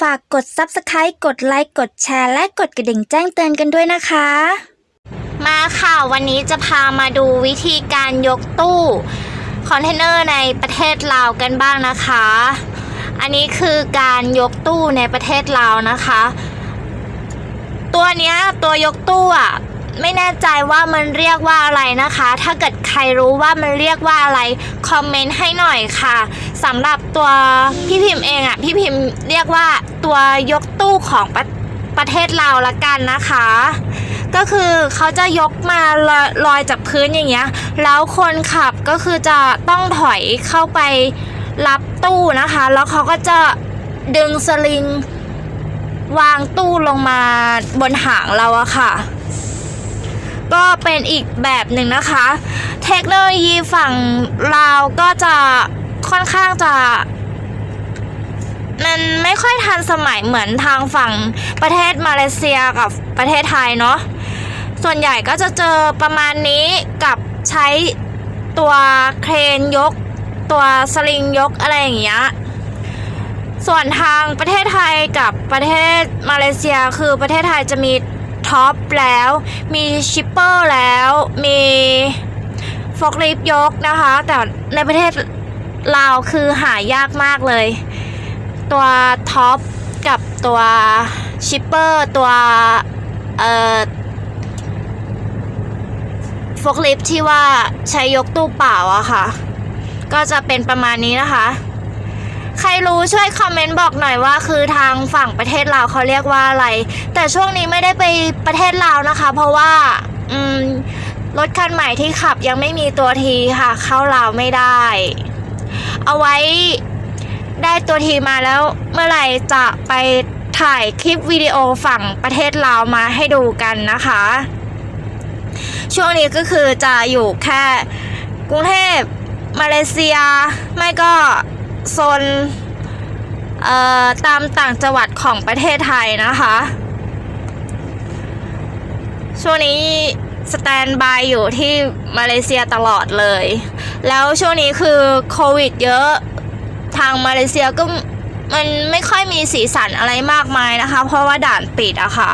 ฝากกด Subscribe กดไลค์กดแชร์ และกดกระดิ่งแจ้งเตือนกันด้วยนะคะ มาค่ะ วันนี้จะพามาดูวิธีการยกตู้คอนเทนเนอร์ในประเทศลาวกันบ้างนะคะ อันนี้คือการยกตู้ในประเทศลาวนะคะ ตัวเนี้ยตัวยกตู้อะ ไม่แน่ใจว่ามันเรียกว่าอะไรนะคะ ถ้าเกิดใครรู้ว่ามันเรียกว่าอะไร คอมเมนต์ให้หน่อยค่ะสำหรับตัวพี่พิมพ์เองอะ พี่พิมพ์เรียกว่าตัวยกตู้ของประประเทศเราละกันนะคะ ก็คือเขาจะยกมาลอยลอยจากพื้นอย่างเงี้ย แล้วคนขับก็คือจะต้องถอยเข้าไปรับตู้นะคะ แล้วเขาก็จะดึงสลิงวางตู้ลงมาบนหางเราอะค่ะ ก็เป็นอีกแบบหนึ่งนะคะ เทคโนโลยีฝั่งลาวก็จะค่อนข้างจะ มันไม่ค่อยทันสมัยเหมือนทางฝั่งประเทศมาเลเซียกับประเทศไทยเนาะส่วนใหญ่ก็จะเจอประมาณนี้กับใช้ตัวเครนยก ตัวสลิงยกอะไรอย่างเงี้ยส่วนทางประเทศไทยกับประเทศมาเลเซียคือประเทศไทยจะมี ท็อปแล้ว มีชิปเปอร์แล้ว มีฟอกลิฟยกนะคะ แต่ในประเทศลาวคือหายากมากเลย ตัวท็อปกับตัวชิปเปอร์ตัวเอ่อฟอกลิฟที่ว่าใช้ยกตู้เปล่าอะค่ะ ก็จะเป็นประมาณนี้นะคะ ใครรู้ช่วยคอมเมนต์บอกหน่อยว่า คือทางฝั่งประเทศลาวเขาเรียกว่าอะไร แต่ช่วงนี้ไม่ได้ไปประเทศลาวนะคะ เพราะว่า อืมรถคันใหม่ที่ขับยังไม่มีตัวทีค่ะ เข้าลาวไม่ได้ เอาไว้ได้ตัวทีมาแล้วเมื่อไหร่จะไปถ่ายคลิปวิดีโอฝั่งประเทศลาวมาให้ดูกันนะคะ ช่วงนี้ก็คือจะอยู่แค่กรุงเทพมาเลเซีย ไม่ก็ โซนตามต่างจังหวัดของประเทศไทยนะคะ ช่วงนี้สแตนบายอยู่ที่มาเลเซียตลอดเลย แล้วช่วงนี้คือโควิดเยอะทางมาเลเซียก็มันไม่ค่อยมีสีสันอะไรมากมายนะคะ เพราะว่าด่านปิดอะค่ะ